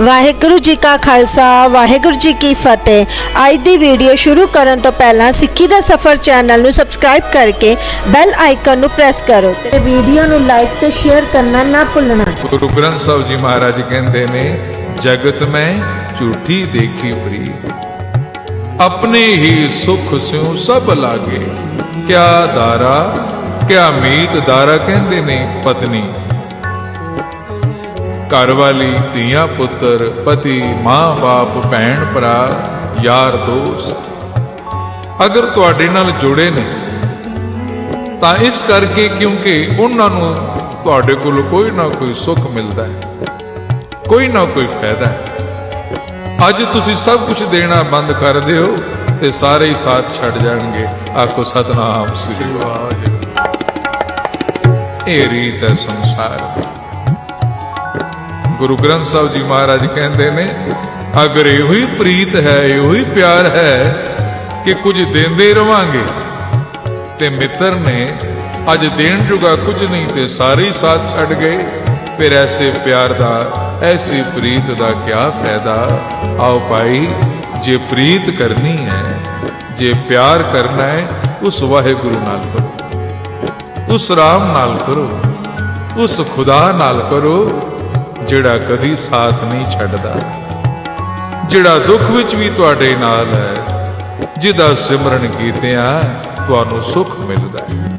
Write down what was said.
ਵਾਹਿਗੁਰੂ ਜੀ ਕਾ ਖਾਲਸਾ, ਵਾਹਿਗੁਰੂ ਜੀ ਕੀ ਫਤਿਹ। ਅੱਜ ਦੀ ਵੀਡੀਓ ਸ਼ੁਰੂ ਕਰਨ ਤੋਂ ਪਹਿਲਾਂ ਸਿੱਖੀ ਦਾ ਸਫਰ ਚੈਨਲ ਨੂੰ ਸਬਸਕ੍ਰਾਈਬ ਕਰਕੇ ਬੈਲ ਆਈਕਨ ਨੂੰ ਪ੍ਰੈਸ ਕਰੋ ਤੇ ਵੀਡੀਓ ਨੂੰ ਲਾਈਕ ਤੇ ਸ਼ੇਅਰ ਕਰਨਾ ਨਾ ਭੁੱਲਣਾ। ਗੁਰੂ ਗ੍ਰੰਥ ਸਾਹਿਬ ਜੀ ਮਹਾਰਾਜ ਕਹਿੰਦੇ ਨੇ, ਜਗਤ ਮੈਂ ਝੂਠੀ ਦੇਖੀ ਪ੍ਰੀਤ ਆਪਣੇ ਹੀ ਸੁਖ ਸਿਉ ਸਭ ਲਾਗੇ। ਕਿਆ ਦਾਰਾ, ਕਿਆ ਮੀਤ ਦਾਰਾ ਕਹਿੰਦੇ ਨੇ ਪਤਨੀ। ਘਰ ਵਾਲੀ ਧੀਆਂ ਪੁੱਤਰ, ਪਤੀ, ਮਾਂ, ਬਾਪ, ਭੈਣ, ਭਰਾ, ਯਾਰ, ਦੋਸਤ। ਅਗਰ ਤੁਹਾਡੇ ਨਾਲ ਜੁੜੇ ਨੇ, ਤਾਂ ਇਸ ਕਰਕੇ ਕਿਉਂਕਿ ਉਹਨਾਂ ਨੂੰ ਤੁਹਾਡੇ ਕੋਲ ਕੋਈ ਨਾ ਕੋਈ ਸੁੱਖ ਮਿਲਦਾ ਹੈ, ਕੋਈ ਨਾ ਕੋਈ ਫਾਇਦਾ ਹੈ। ਅੱਜ ਤੁਸੀਂ ਸਭ ਕੁਝ ਦੇਣਾ ਬੰਦ ਕਰ ਦਿਓ ਤੇ ਸਾਰੇ ਹੀ ਸਾਥ ਛੱਡ ਜਾਣਗੇ। ਆਖੋ, ਸਤਨਾਮ ਸ੍ਰੀ ਵਾਹਿਗੁਰੂ ਇਹ ਰੀਤ ਹੈ ਸੰਸਾਰ ਦੀ। ਗੁਰੂ ਗ੍ਰੰਥ ਸਾਹਿਬ ਜੀ ਮਹਾਰਾਜ ਕਹਿੰਦੇ ਨੇ, ਅਗਰ ਇਹੋ ਹੀ ਪ੍ਰੀਤ ਹੈ, ਇਹੋ ਹੀ ਪਿਆਰ ਹੈ ਕਿ ਕੁਝ ਦਿੰਦੇ ਰਵਾਂਗੇ, ਤੇ ਮਿੱਤਰ ਨੇ ਅੱਜ ਦੇਣ ਜੁਗਾ ਕੁਝ ਨਹੀਂ, ਤੇ ਸਾਰੇ ਸਾਥ ਛੱਡ ਗਏ, ਫਿਰ ਐਸੇ ਪਿਆਰ ਦਾ, ਐਸੀ ਪ੍ਰੀਤ ਦਾ ਕੀ ਫਾਇਦਾ? ਆਓ ਭਾਈ, ਜੇ ਪ੍ਰੀਤ ਕਰਨੀ ਹੈ, ਜੇ ਪਿਆਰ ਕਰਨਾ ਹੈ, ਉਸ ਵਾਹਿਗੁਰੂ ਨਾਲ ਕਰੋ, ਉਸ ਰਾਮ ਨਾਲ ਕਰੋ, ਉਸ ਖੁਦਾ ਨਾਲ ਕਰੋ ਜਿਹੜਾ ਕਦੀ ਸਾਥ ਨਹੀਂ ਛੱਡਦਾ। ਜਿਹੜਾ ਦੁੱਖ ਵਿੱਚ ਵੀ ਤੁਹਾਡੇ ਨਾਲ ਹੈ, ਜਿਹਦਾ ਸਿਮਰਨ ਕੀਤਿਆਂ ਤੁਹਾਨੂੰ ਸੁੱਖ ਮਿਲਦਾ ਹੈ।